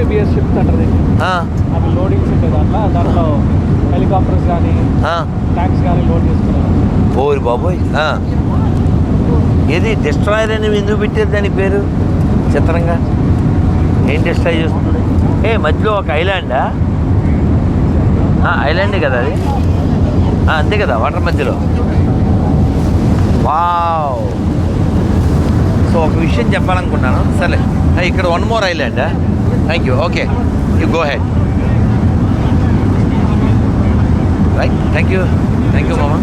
Mbps ship అంటారు అవి loadings ఉంటాయి దాంట్లో. దాంట్లో హెలికాప్టర్స్ కానీ. ట్యాంక్స్ కానీ లోడ్ చేసుకున్నారు ఓరి బాబోయ్. ఏది? డిస్ట్రాయర్ అని ఎందుకు పెట్టారు దాని పేరు? చిత్రంగా. ఏం డిస్ట్రాయ్ చేస్తుంది? ఏ మధ్యలో ఒక ఐలాండా ఐలాండే కదా అది? అంతే కదా వాటర్ మధ్యలో. వావ్. సో ఒక విషయం చెప్పాలనుకున్నాను. సరే ఇక్కడ one more ఐలాండా thank you okay you go head right thank you thank you మామ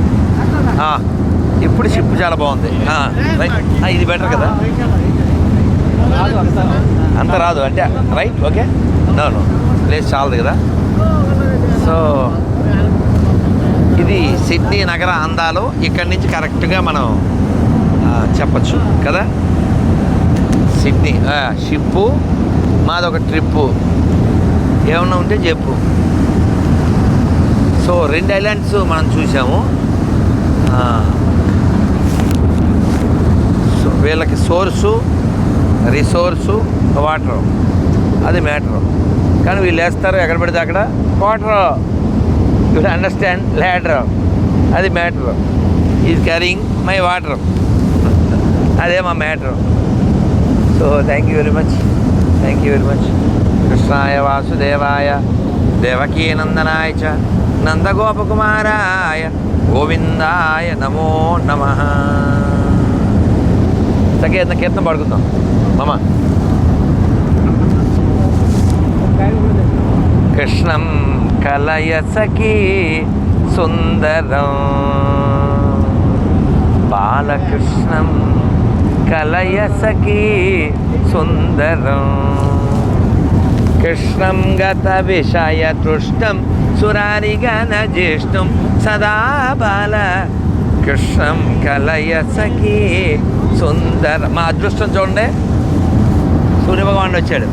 ఇప్పుడు షిప్ చాలా బాగుంది. Ah, రైట్ ah, ఇది బెటర్ కదా? రాదు అంతా అంత రాదు. అంటే రైట్ ఓకే నో ప్లేస్ చాలదు కదా? సో ఇది సిడ్నీ నగర అందాలు ఇక్కడి నుంచి కరెక్ట్గా మనం ah, చెప్పచ్చు కదా? సిడ్నీ షిప్పు మాదొక ట్రిప్పు. ఏమన్నా ఉంటే చెప్పు. సో రెండు ఐలాండ్స్ మనం చూసాము సో వీళ్ళకి సోర్సు రిసోర్సు వాటర్. అది మ్యాటరు. కానీ వీళ్ళు వేస్తారు ఎక్కడ పడితే అక్కడ. వాటర్. You understand ladder. అది matter. Is carrying my water. అదే మా matter. So thank you very much. Thank you very much కృష్ణాయ వాసుదేవాయ దేవకీనందనాయ చ నందగోపకుమారాయ గోవిందాయ నమో నమ సంకీర్తన కీర్తన పాడుకుందాం మమ కృష్ణం కలయ సఖీ సుందరం బాలకృష్ణం కలయ సఖీ సుందరం కృష్ణం గత విషయ తృష్టం సురారిగణ జ్యేష్ఠం సదా బాల కృష్ణం కలయ సఖీ సుందర మా అదృష్టం చూడండి. సూర్యభగవానుడు వచ్చాడు.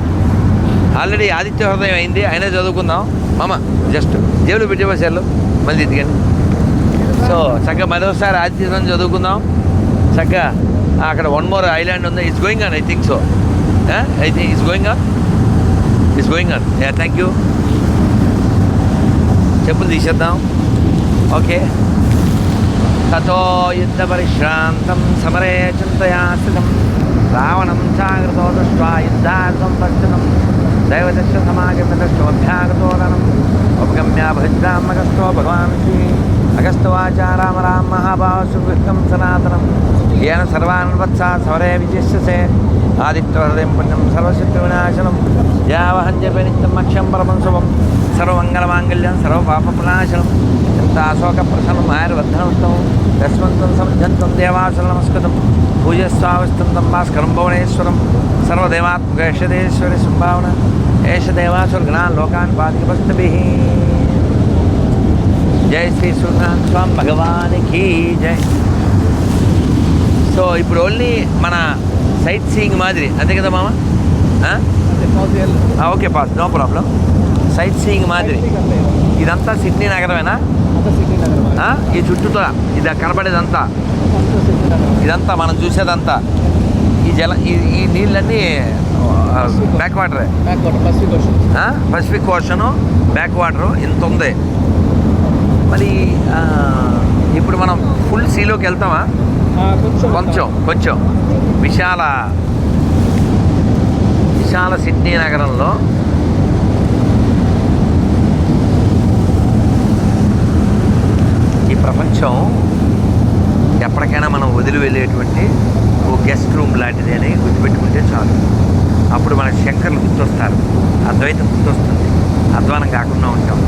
ఆల్రెడీ ఆదిత్య హృదయం అయింది అయినా చదువుకుందాం. మామ జస్ట్ జేబులు పెట్టేసారు మళ్ళీ ఇదిగండి. సో చక్కగా మరోసారి ఆదిత్య హృదయం చదువుకుందాం. చక్కగా అక్కడ వన్ మోర్ ఐలాండ్ ఉంది. It's going on I think so I think it's going on it's going on yeah thank you చెప్పులు తీసేద్దాం ఓకే తతో యుద్ధ పరిశ్రాంతం సమరే చింతయా స్థితం రావణం జాగ్రతో దృష్ట్వా యుద్ధార్థం పశ్చితం దైవదశ సమాగతోభ్యాగతోరణం ఉపగమ్య భజ్రామగస్తో భగవాన్ శ్రీ అగస్తవాచ రామ రామ మహాభావసుకృతం సనాతనం ఏన సర్వాన్వత్స సవరే విజిష్యసే ఆదిత్యహృదయం పుణ్యం సర్వశక్తి వినాశనం యావహంజపే నిత్యం మక్ష్యం పరమం శుభం సర్వమంగళమాంగళ్యం సర్వపాపనాశనం చింతాశోక ప్రసన్నం ఆయుర్వర్ధనవృత్తం యస్మంతం సమర్థంతం దేవాసుల నమస్కృతం పూజస్వావస్థంతం భాస్కరం భువనేశ్వరం సర్వదేవాత్మక యశదేశ్వరి సంభావన ఏష దేవాసుర గణాన్ లోకాన్ పాదికపస్తభి జై శ్రీ సూర్యనాథ్ స్వామి భగవానికి జై సో ఇప్పుడు ఓన్లీ మన సైట్ సీయింగ్ మాదిరి. అంతే కదా మామ? Okay pass. No problem. Sightseeing మాదిరి. ఇదంతా సిడ్నీ నగరమేనా? సిటీ నగరం ఈ చుట్టూతో ఇది కనబడేదంతా ఇదంతా మనం చూసేదంతా. ఈ జల ఈ ఈ నీళ్ళన్నీ బ్యాక్ వాటరే. Water Pacific Ocean back water ఇంత ఉంది మరి ఇప్పుడు మనం ఫుల్ సీలోకి వెళ్తామా? కొంచెం కొంచెం కొంచెం. విశాల విశాల సిడ్నీ నగరంలో ఈ ప్రపంచం ఎప్పటికైనా మనం వదిలి వెళ్ళేటువంటి ఓ గెస్ట్ రూమ్ లాంటిది అని గుర్తుపెట్టుకుంటే చాలు. అప్పుడు మన శంకర్లు గుర్తొస్తారు. అద్వైతం గుర్తొస్తుంది. అధ్వానం కాకుండా ఉంటాం.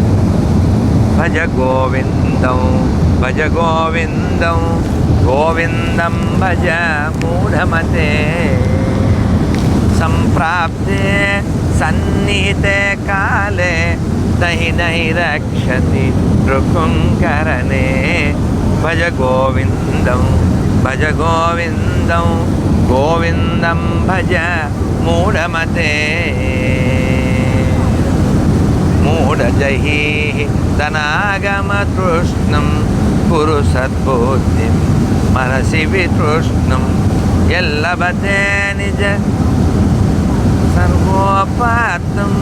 భజ గోవిందం భజ గోవిందం గోవిందం భజ మూఢమతే. సంప్రాప్తే సన్నిహితే కాలే నహి నహి రక్షతి రుకుంకరణే భజ గోవిందం భజ గోవిందం గోవిందం భజ మూఢమతే. మూఢజహీ ధనాగమతృష్ణం కురు మనసి వితృష్ణం ఎల్లబతే నిజ సర్వోపార్థం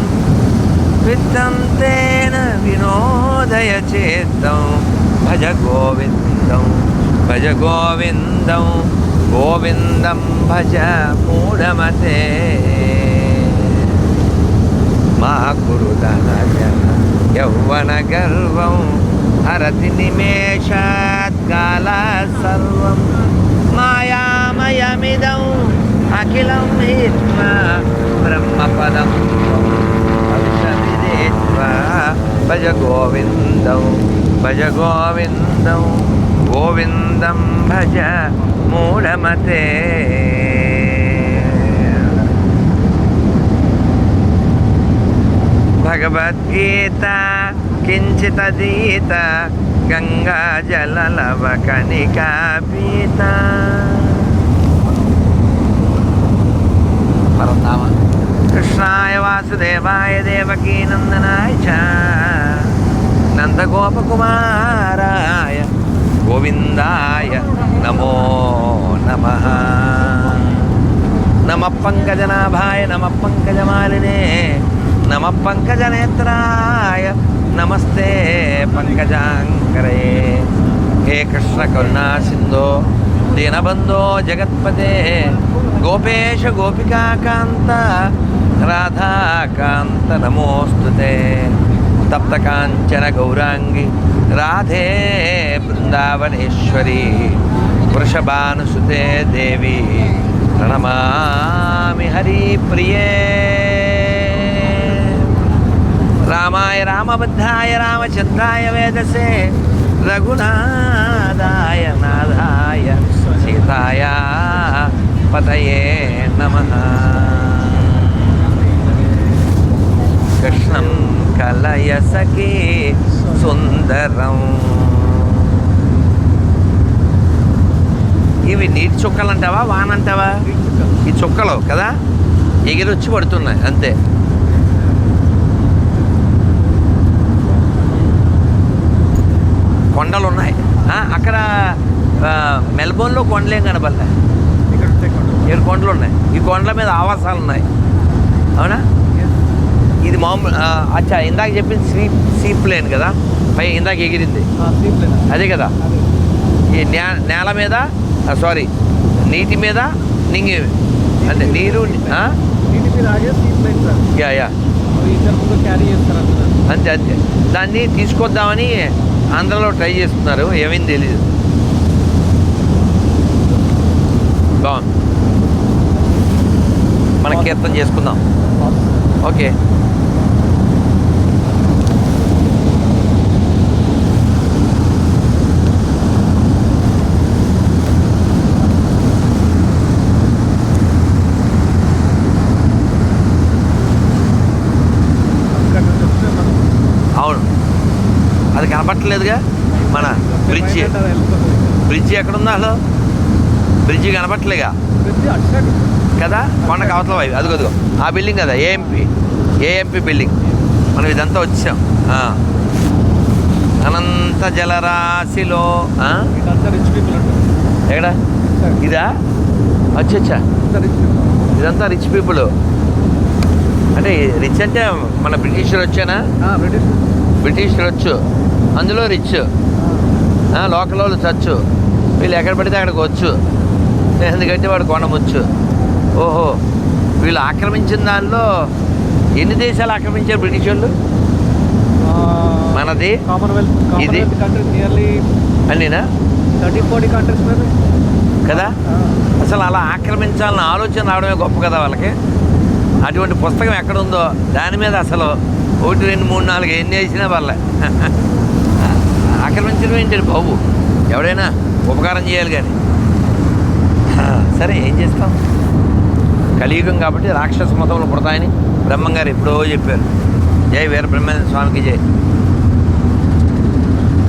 విత్తం తేన వినోదయ చేత్తం భజ గోవిందం భజ గోవిందం గోవిందం భజ మూఢమతే మా కురుదనజ యౌవన గర్వం హరతి నిమేషాత్కాల సర్వం మాయామయమిదం అఖిలం హిత్వా బ్రహ్మపదం భవిష్యమిదేత్వా భజ గోవిందం భజ గోవిందం గోవిందం భజ మూఢమతే భగవద్గీత కించితదీత గంగా జలలవ కణికా పీత. పరంధామ కృష్ణాయ వాసుదేవాయ దేవకీ నందనాయ నందగోపకుమారాయ గోవిందాయ నమో నమ. నమ పంకజనాభాయ నమ పంకజమాలినే. नम पङ्कजनेत्राय नमस्ते पङ्कजाङ्करे हे कृष्णकरुणासिन्धो दीनबंधो जगत्पते। गोपेश गोपिका कांत राधा कांत नमोस्तुते तप्त कांचन गौरांगी राधे वृंदावनेश्वरी वृषभानुसुते देवी। प्रणमा हरि प्रिये రామాయ రామబద్ధాయ రామచంద్రాయ వేదసే. రఘునాథాయ నాథాయ సీతాయ పతయే నమ. కృష్ణం కలయ సఖీ సుందరం. ఇవి నీటి చుక్కలు అంటావా వాన అంటావా ఈ చుక్కలు కదా? ఎగిరొచ్చి పడుతున్నాయి అంతే. కొండలు ఉన్నాయి. అక్కడ మెల్బోర్న్లో కొండలేం కొండ. ఏడు కొండలు ఉన్నాయి. ఈ కొండల మీద ఆవాసాలు ఉన్నాయి. అవునా? ఇది మామూలు అచ్చా ఇందాక చెప్పింది సీ సీ ప్లేన్ కదా? పై ఇందాక ఎగిరింది? అదే. కదా. ఈ నేల మీద సారీ నీటి మీద నింగి అంటే నీరు యా యా. అంతే అంతే. దాన్ని తీసుకొద్దామని ఆంధ్రలో ట్రై చేస్తున్నారు ఏమైంది తెలియదు బాగుంది. మన కీర్తన చేసుకుందాం. ఓకే అక్కడ నుంచి వస్తే మనం అవును కనపట్టలేదుగా మన బ్రిడ్జి. బ్రిడ్జి ఎక్కడుందా అసలు బ్రిడ్జి కనపట్టలేగా కదా? కొండకు అవతల వైపు. అదిగో అదిగో. ఆ బిల్డింగ్ కదా ఏఎంపీ ఏఎంపీ బిల్డింగ్. మనం ఇదంతా వచ్చాం. అనంత జలరాశిలో ఆ? ఇదంతా రిచ్ పీపుల్ ఉంటారు ఎక్కడ? ఇదా? అచ్చచ్చా పీపుల్ ఇదంతా రిచ్ పీపుల్ అంటే రిచ్ అంటే మన బ్రిటిషర్ వచ్చానా? బ్రిటిష్. బ్రిటిషర్ వచ్చు. అందులో రిచ్ లోకల్ వాళ్ళు చచ్చు. వీళ్ళు ఎక్కడ పడితే అక్కడికి వచ్చు. ఎందుకంటే వాడు కొండముచ్చు ఓహో వీళ్ళు ఆక్రమించిన దానిలో ఎన్ని దేశాలు ఆక్రమించారు బ్రిటిష్ వాళ్ళు? మనది? నియర్లీ అన్నీనా? థర్టీ ఫోర్టీ కంట్రీస్ మీద కదా? అసలు అలా ఆక్రమించాలన్న ఆలోచన రావడమే గొప్ప కదా వాళ్ళకి. అటువంటి పుస్తకం ఎక్కడుందో దాని మీద అసలు ఒకటి రెండు మూడు నాలుగు ఎన్ని వేసినా పర్లే. ఆక్రమించడం ఏంటండి బాబు. ఎవడైనా ఉపకారం చేయాలి కానీ సరే ఏం చేస్తాం? కలియుగం కాబట్టి రాక్షస మతములు పుడతాయని బ్రహ్మంగారు ఎప్పుడో చెప్పారు. జై వీర బ్రహ్మేంద్ర స్వామికి జై.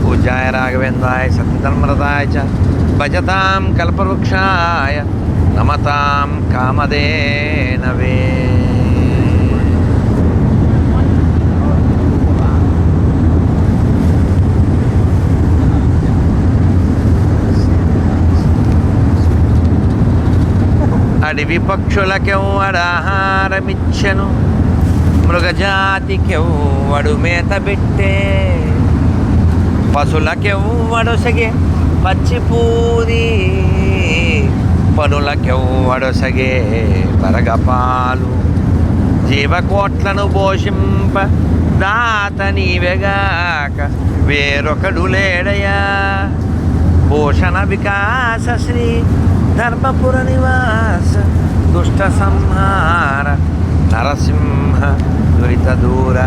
పూజాయ రాఘవేంద్రాయ సత్యధర్మరథాయ చ భజతాం కల్పవృక్షాయ నమతాం కామదేనవే అడవి పక్షులకెవ్వడాహారమిచ్చను మృగజాతికెవ్వడు మేత పెట్టే. పశులకెవ్వడొసగే పచ్చిపూది పనులకెవ్వడొసగే బరగపాలు. జీవకోట్లను పోషింప దాత నీవెగాక వేరొకడు లేడయా. పోషణ వికాస శ్రీ ధర్మపుర నివాస దుష్ట సంహార నరసింహ దురిత దూర.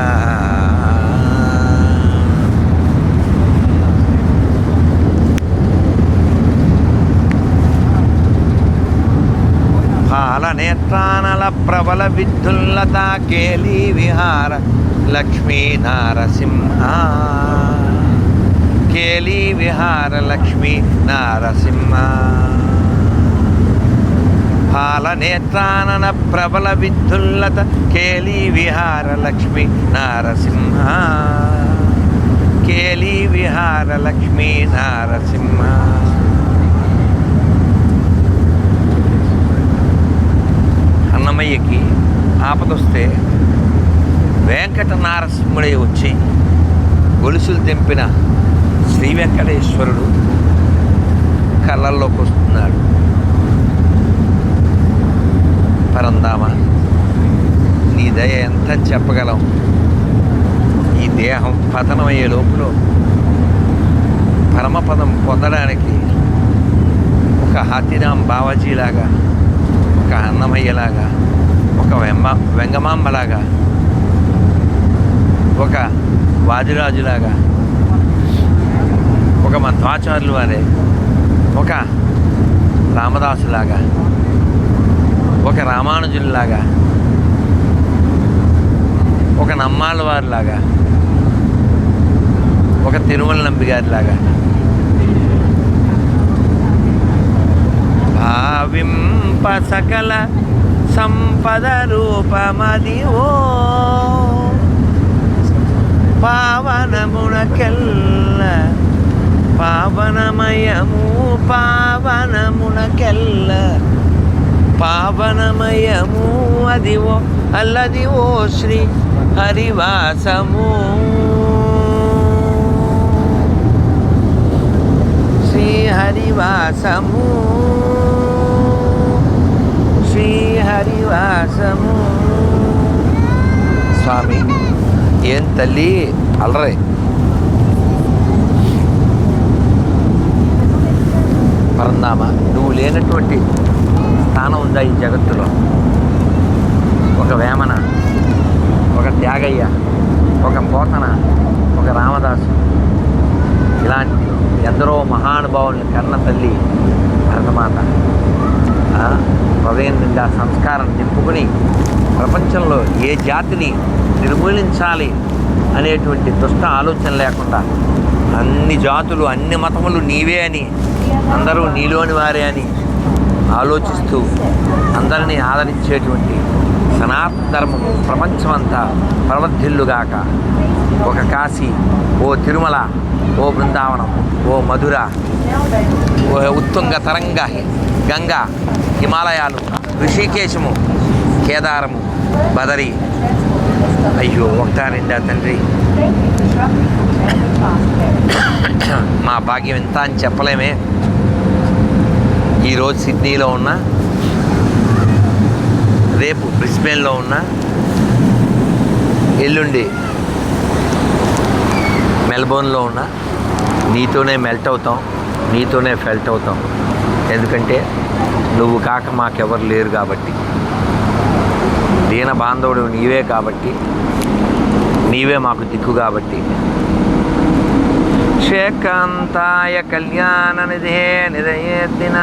పాలనేత్రానల ప్రబల విద్యుల్లతా కేలి విహార లక్ష్మీ నారసింహ. కేలి విహార లక్ష్మీ నారసింహ. పాలనేత్రానన ప్రబల విద్యుల్లత కేలి విహార లక్ష్మి నారసింహ. కేలి విహార లక్ష్మి నారసింహ. అన్నమయ్యకి ఆపదొస్తే వెంకట నారసింహుడే వచ్చి గొలుసులు తెంపిన శ్రీ వెంకటేశ్వరుడు కళ్ళల్లోకి వస్తుంది పరందామా నీ దయ ఎంత చెప్పగలం? ఈ దేహం పతనమయ్యే లోపల పరమపదం పొందడానికి ఒక హాతిరాం బావాజీలాగా ఒక అన్నమయ్యలాగా ఒక వెమ్మ వెంగమాంబలాగా ఒక వాదిరాజులాగా ఒక మధ్వాచార్యులు వారే ఒక రామదాసులాగా ఒక రామానుజుల్లాగా ఒక నమ్మాళ్ళ వారిలాగా ఒక తిరుమల నంబి గారిలాగా భావింప సకల సంపద రూపమది ఓ పావనమునకెల్ల పావనమయము పావనమునకెల్ల. పావనమయము అదివో అల్లదివో శ్రీ హరివాసము. శ్రీ హరివాసము. శ్రీ హరివాసము. స్వామి ఏం తల్లి అలరే. పరందామా నువ్వు లేనటువంటి స్థానం ఉందా ఈ జగత్తులో? ఒక వేమన ఒక త్యాగయ్య ఒక పోతన ఒక రామదాసు. ఇలాంటి ఎందరో మహానుభావులు కన్న తల్లి భరతమాత. హృదయం నిండా సంస్కారం నింపుకుని ప్రపంచంలో ఏ జాతిని నిర్మూలించాలి అనేటువంటి దుష్ట ఆలోచన లేకుండా అన్ని జాతులు అన్ని మతములు నీవే అని అందరూ నీలోని వారే అని ఆలోచిస్తూ అందరినీ ఆదరించేటువంటి సనాతన ధర్మం ప్రపంచమంతా ప్రవర్ధిల్లుగాక. ఒక కాశీ ఓ తిరుమల ఓ బృందావనం ఓ మధుర ఓ ఉత్తుంగ తరంగ గంగా హిమాలయాలు ఋషికేశము కేదారము బదరి. అయ్యో ఒకటా రెండా తండ్రి? మా భాగ్యం ఎంత అని చెప్పలేమే. ఈరోజు సిడ్నీలో ఉన్నా రేపు బ్రిస్బెన్లో ఉన్నా ఎల్లుండి మెల్బోర్న్లో ఉన్నా నీతోనే మెల్ట్ అవుతాం నీతోనే ఫెల్ట్ అవుతాం. ఎందుకంటే నువ్వు కాక మాకెవరు లేరు కాబట్టి. దీన బాంధవుడు నీవే కాబట్టి నీవే మాకు దిక్కు కాబట్టి. శేకాంతాయ కళ్యాణ నిధే నిదయేద్దిన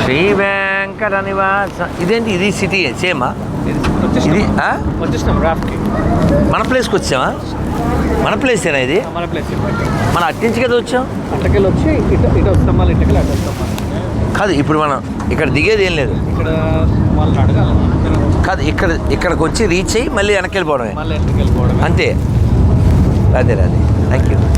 శ్రీ వెంకట నివాస ఇదేంటి ఇది సిటీ సేమా ఇది మన ప్లేస్కి వచ్చామా మన ప్లేసేనా ఇది? మన ప్లేస్ మన అట్టించి కదా వచ్చాం అట్టకెళ్ళి వచ్చి ఇటు ఇటు వస్తాం మళ్ళీ ఇటుకెళ్ళి అటు వస్తాం. కాదు ఇప్పుడు మనం ఇక్కడ దిగేది ఏం లేదు. ఇక్కడ కాదు ఇక్కడ ఇక్కడికి వచ్చి రీచ్ అయ్యి మళ్ళీ వెనక్కి వెళ్ళిపోవడమే. మళ్ళీ ఎక్కడికి వెళ్ళిపోవడం అంతే. అదే అదే థ్యాంక్ యూ థ్యాంక్ యూ